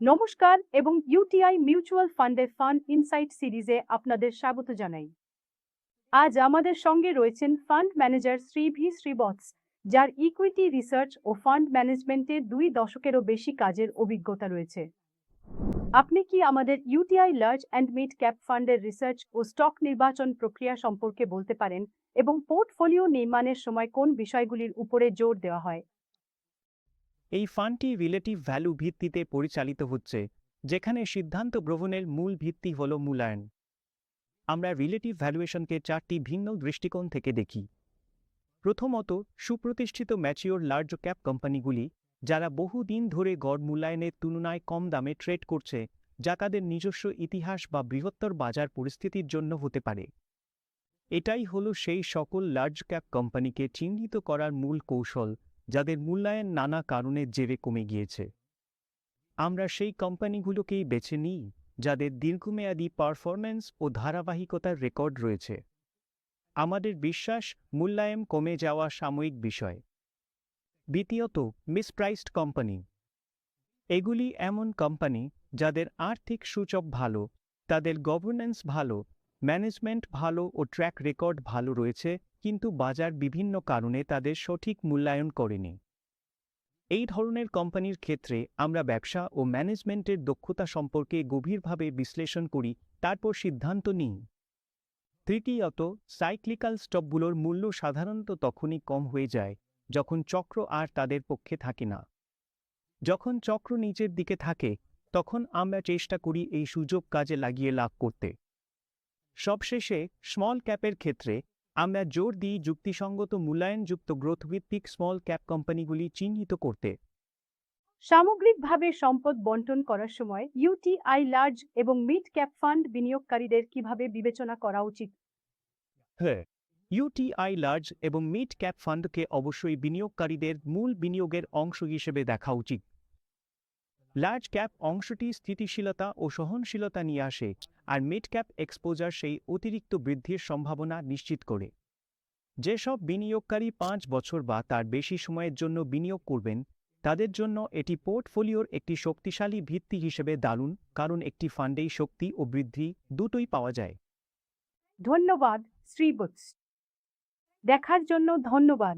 নমস্কার এবং UTI mutual ফান্ডের ফান্ড ইনসাইট সিরিজে আপনাদের স্বাগত জানাই। আজ আমাদের সঙ্গে রয়েছেন fund manager Shri V Srivatsa, যার ইকুইটি রিসার্চ ও ফান্ড ম্যানেজমেন্টে দুই দশকেরও বেশি কাজের অভিজ্ঞতা রয়েছে। আপনি কি আমাদের UTI large and mid cap ফান্ডের রিসার্চ ও স্টক নির্বাচন প্রক্রিয়া সম্পর্কে বলতে পারেন এবং পোর্টফোলিও নির্মাণের সময় কোন বিষয়গুলির উপরে জোর দেওয়া হয়? এই ফান্ডটি রিলেটিভ ভ্যালু ভিত্তিতে পরিচালিত হচ্ছে, যেখানে সিদ্ধান্ত গ্রহণের মূল ভিত্তি হল মূল্যায়ন। আমরা রিলেটিভ ভ্যালুয়েশনকে চারটি ভিন্ন দৃষ্টিকোণ থেকে দেখি। প্রথমত, সুপ্রতিষ্ঠিত ম্যাচিওর লার্জ ক্যাপ কোম্পানিগুলি যারা বহুদিন ধরে গড় মূল্যায়নের তুলনায় কম দামে ট্রেড করছে, যা তাদের নিজস্ব ইতিহাস বা বৃহত্তর বাজার পরিস্থিতির জন্য হতে পারে। এটাই হল সেই সকল লার্জ ক্যাপ কোম্পানিকে চিহ্নিত করার মূল কৌশল যাদের মূল্যায়ন নানা কারণের জেরে কমে গিয়েছে। আমরা সেই কোম্পানিগুলোকেই বেছে নিই, যাদের দীর্ঘমেয়াদী পারফরম্যান্স ও ধারাবাহিকতার রেকর্ড রয়েছে। আমাদের বিশ্বাস, মূল্যায়ন কমে যাওয়া সাময়িক বিষয়। দ্বিতীয়ত, মিসপ্রাইসড কোম্পানি। এগুলি এমন কোম্পানি, যাদের আর্থিক সূচক ভালো, তাদের গভর্নেন্স ভালো ম্যানেজমেন্ট ভালো ও ট্র্যাক রেকর্ড ভালো রয়েছে, কিন্তু বাজার বিভিন্ন কারণে তাদের সঠিক মূল্যায়ন করেনি। এই ধরনের কোম্পানির ক্ষেত্রে আমরা ব্যবসা ও ম্যানেজমেন্টের দক্ষতা সম্পর্কে গভীরভাবে বিশ্লেষণ করি, তারপর সিদ্ধান্ত নিই। তৃতীয়ত, সাইক্লিক্যাল স্টকগুলোর মূল্য সাধারণত তখনই কম হয়ে যায়, যখন চক্র আর তাদের পক্ষে থাকে না। যখন চক্র নিচের দিকে থাকে, তখন আমরা চেষ্টা করি এই সুযোগ কাজে লাগিয়ে লাভ করতে। সবশেষে স্মল ক্যাপের ক্ষেত্রে আমরা জোর দিই যুক্তিসঙ্গত মূল্যায়নযুক্ত গ্রোথভিত্তিক স্মল ক্যাপ কোম্পানিগুলি চিহ্নিত করতে। সামগ্রিকভাবে সম্পদ বন্টন করার সময় ইউটিআই লার্জ এবং মিড ক্যাপ ফান্ড বিনিয়োগকারীদের কীভাবে বিবেচনা করা উচিত? হ্যাঁ ইউটিআই লার্জ এবং মিড ক্যাপ ফান্ডকে অবশ্যই বিনিয়োগকারীদের মূল বিনিয়োগের অংশ হিসেবে দেখা উচিত। লার্জ ক্যাপ অংশটি স্থিতিশীলতা ও সহনশীলতা নিয়ে আসে, আর মিড ক্যাপ এক্সপোজার সেই অতিরিক্ত বৃদ্ধির সম্ভাবনা নিশ্চিত করে। যেসব বিনিয়োগকারী পাঁচ বছর বা তার বেশি সময়ের জন্য বিনিয়োগ করবেন, তাদের জন্য এটি পোর্টফোলিওর একটি শক্তিশালী ভিত্তি হিসেবে দারুণ, কারণ একটি ফান্ডেই শক্তি ও বৃদ্ধি দুটোই পাওয়া যায়। ধন্যবাদ, শ্রীবৎস। দেখার জন্য ধন্যবাদ।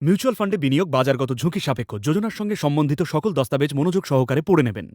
মিউচুয়াল ফান্ডে বিনিয়োগ বাজারগত ঝুঁকি সাপেক্ষ। যোজনার সঙ্গে সম্বন্ধিত সকল দস্তাবেজ মনোযোগ সহকারে পড়ে নেবেন।